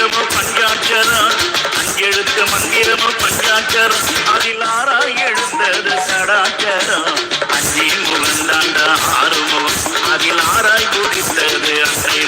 மந்திரமோ பஞ்சாட்சரம். அஞ்செழுத்த மந்திரமோ பஞ்சாட்சரம். அதில் ஆறா எழுந்தது சடாச்சரம் அஞ்சே முகம் தாண்டா ஆறு முகம். அதில் ஆறாய் குடித்தது அன்றை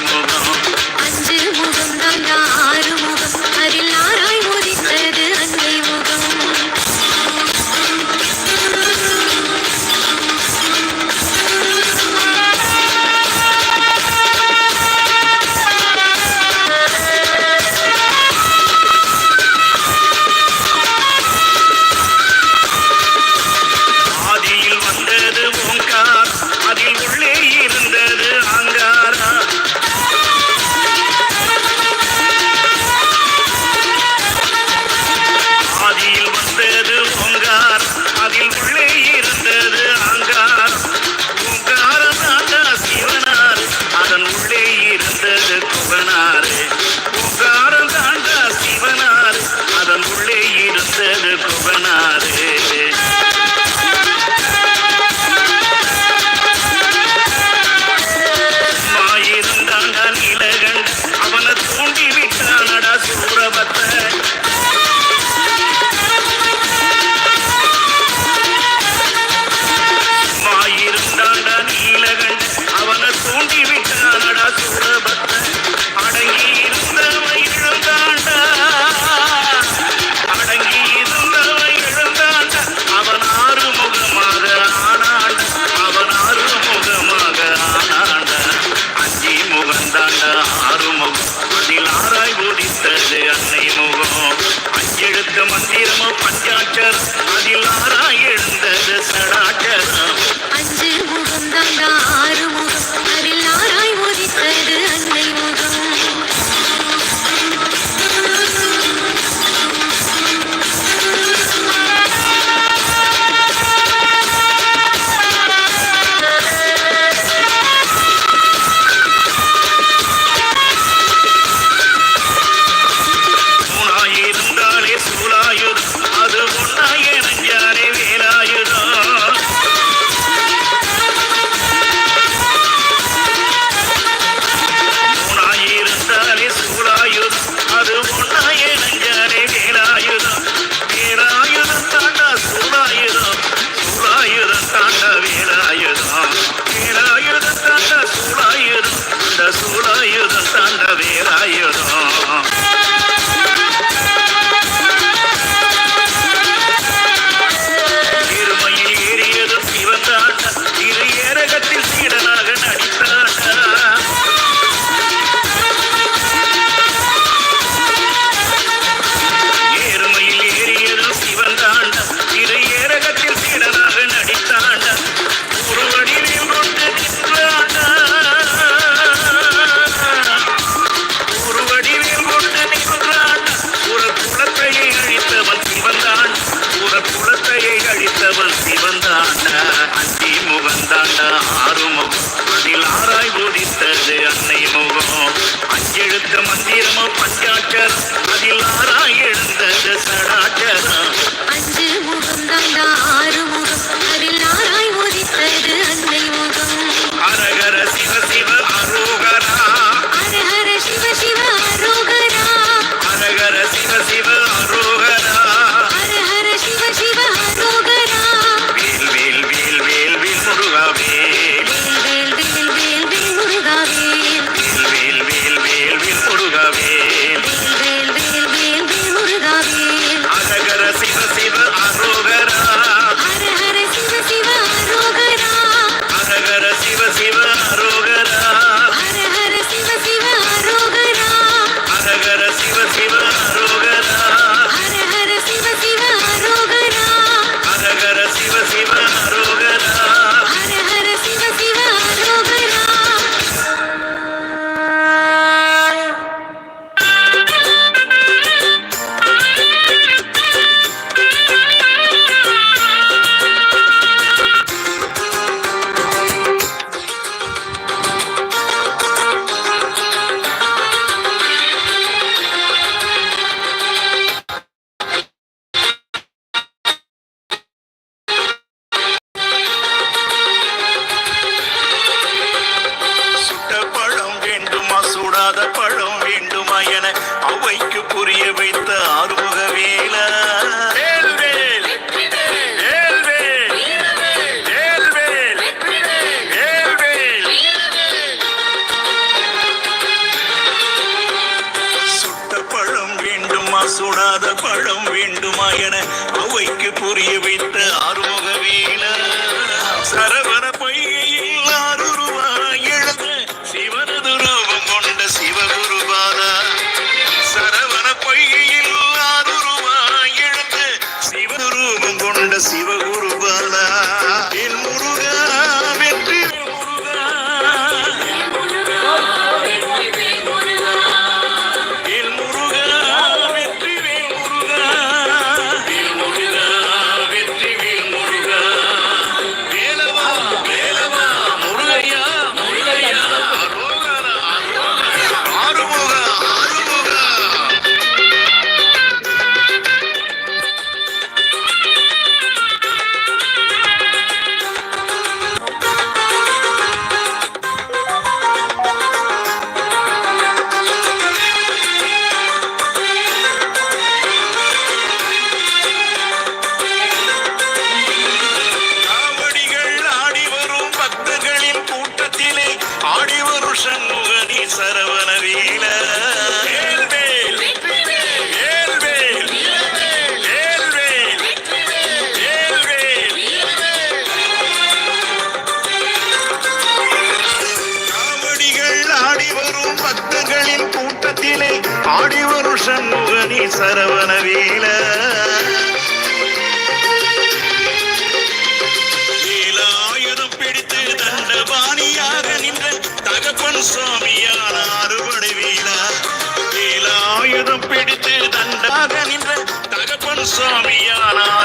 ஆண்டாண்ட ஆறுமுகம். அதில் ஆராய் போதித்தது அன்னை முகம். அஞ்செழுத்த மந்திரமும் பஞ்சாட்சர் அதில் ஆராய் எழுந்தது சடாச்சரம் அஞ்சு முகம் தாண்டா ஆறு முகம் அதில் ஆராய் போதித்தது அன்னை முகம். அரகர சிவ சிவ அரோகரா. அரகர சிவ சிவ அரோகரா. அரகர சிவ சிவ சுடாத பழம் வேண்டுமா என அவைக்கு புரிய வைத்த ஆறுமுகவீன சரவர புருஷன் முகதி சரவண வீல ஆடி வரும் சண்முகனி சரவண வீல துணையாக நின்ற தகப்பன் சாமியானார்.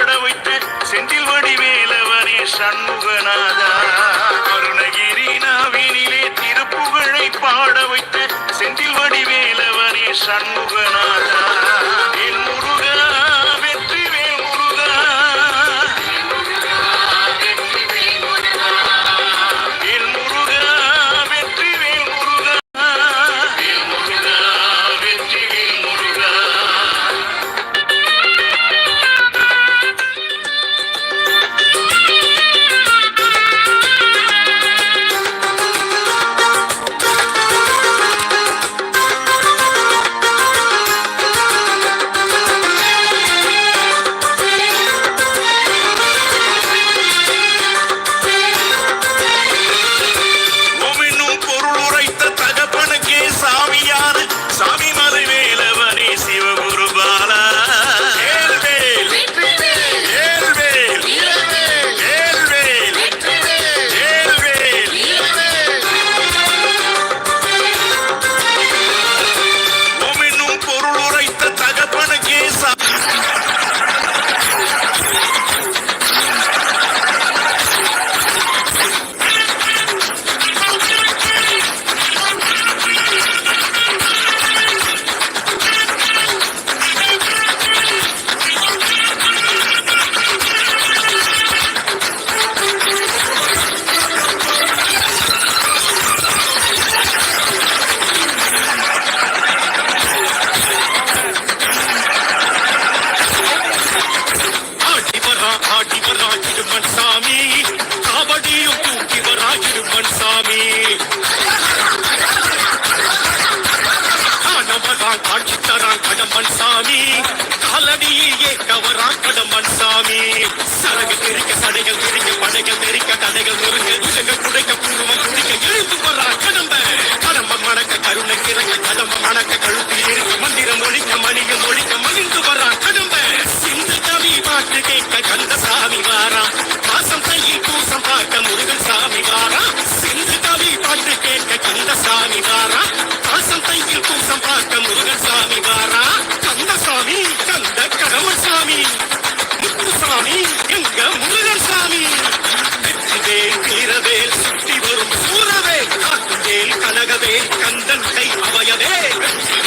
பாட வைத்த செந்தில் வடிவேலவனே சண்முகநாதா. கருணகிரினாவினிலே திருப்புகழை பாட வைத்த செந்தில் வடிவேலவனே சண்முகநாதா. என் Muruga Hey, how are you there?